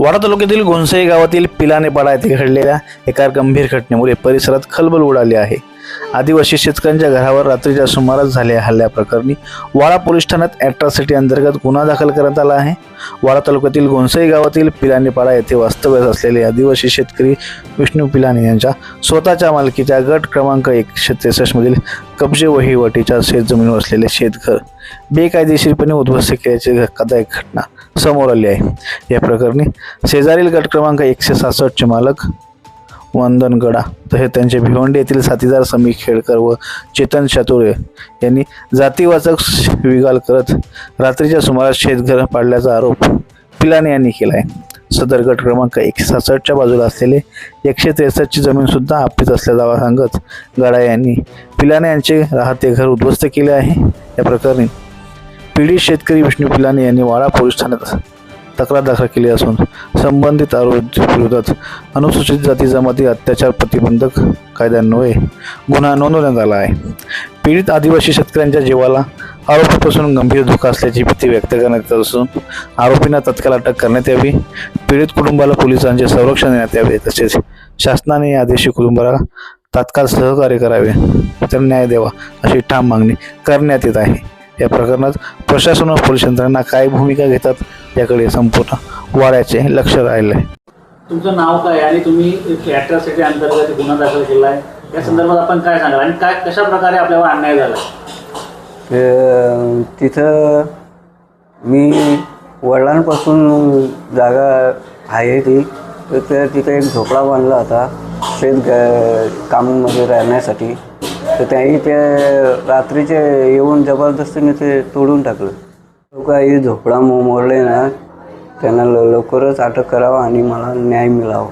वाडा तालुक्यातील गोंसई गावातील पिलानेपाडा येथे घडलेल्या एका गंभीर घटनेमुळे परिसरात खलबल उडाली आहे. आदिवासी शेतकऱ्यांच्या घरावर रात्रीच्या सुमारास झालेल्या हल्ल्याप्रकरणी वाडा पोलीस ठाण्यात अॅट्रॉसिटी अंतर्गत गुन्हा दाखल करण्यात आला आहे. वाडा तालुक्यातील घोणसई गावातील पिलानीपाडा येथे वास्तव्यास असलेले आदिवासी शेतकरी विष्णू पिलानी यांच्या स्वतःच्या मालकीच्या गट क्रमांक एकशे त्रेसष्टमधील कब्जे वहिवटीच्या शेतजमिनीवर असलेले शेतघर बेकायदेशीरपणे उद्ध्वस्त केल्याची धक्कादायक घटना समोर आली आहे. या प्रकरणी शेजारील गट क्रमांक एकशे सासष्टचे मालक वंदन गडा तसेच त्यांचे भिवंडी येथील साथीदार समी खेडकर व चेतन चातुर्य यांनी जातीवाचक विगाल करत रात्रीच्या सुमारास शेतघर पाडल्याचा आरोप पिलाने यांनी केला आहे. सदर गट क्रमांक एकशे सासष्टच्या बाजूला असलेले एकशे त्रेसष्टची जमीनसुद्धा आपलीच असल्याचा दावा सांगत गडा यांनी पिलाने यांचे राहते घर उद्ध्वस्त केले आहे. या प्रकरणी पीडित शेतकरी विष्णू पिलाने यांनी वाडा पोलीस ठाण्यात तक्रार दाखल केली असून संबंधित आरोपी विरोधात अनुसूचित जाती जमाती अत्याचार प्रतिबंधक कायद्यान्वये गुन्हा नोंदवण्यात आला आहे. पीडित आदिवासी शेतकऱ्यांच्या जीवाला आरोपीपासून गंभीर धोका असल्याची भीती व्यक्त करण्यात येत असून आरोपींना तत्काळ अटक करण्यात यावी पीडित कुटुंबाला पोलिसांचे संरक्षण देण्यात यावे तसेच शासनाने या आदेशी कुटुंबाला तात्काळ सहकार्य करावे. तर न्याय द्यावा अशी ठाम मागणी करण्यात येत आहे. या प्रकरणात प्रशासन व पोलीस यंत्रणा काय भूमिका घेतात याकडे संपूर्ण वाड्याचे लक्ष राहिले आहे तुमचं नाव काय आणि तुम्ही अॅट्रॉसिटी अंतर्गत गुन्हा दाखल केला आहे. या संदर्भात आपण काय सांगाल आणि काय कशा प्रकारे आपल्यावर अन्याय झाला? ते- तिथं मी वडिलांपासून जागा आहे ती. तर तिथं एक झोपडा बांधला होता. शेत ग कामामध्ये राहण्यासाठी. तर त्याही ते रात्रीचे येऊन जबरदस्तीने ते तोडून टाकलं. तो काही झोपडा मोमोरले ना त्यांना ल- लवकरच अटक करावा आणि मला न्याय मिळावा.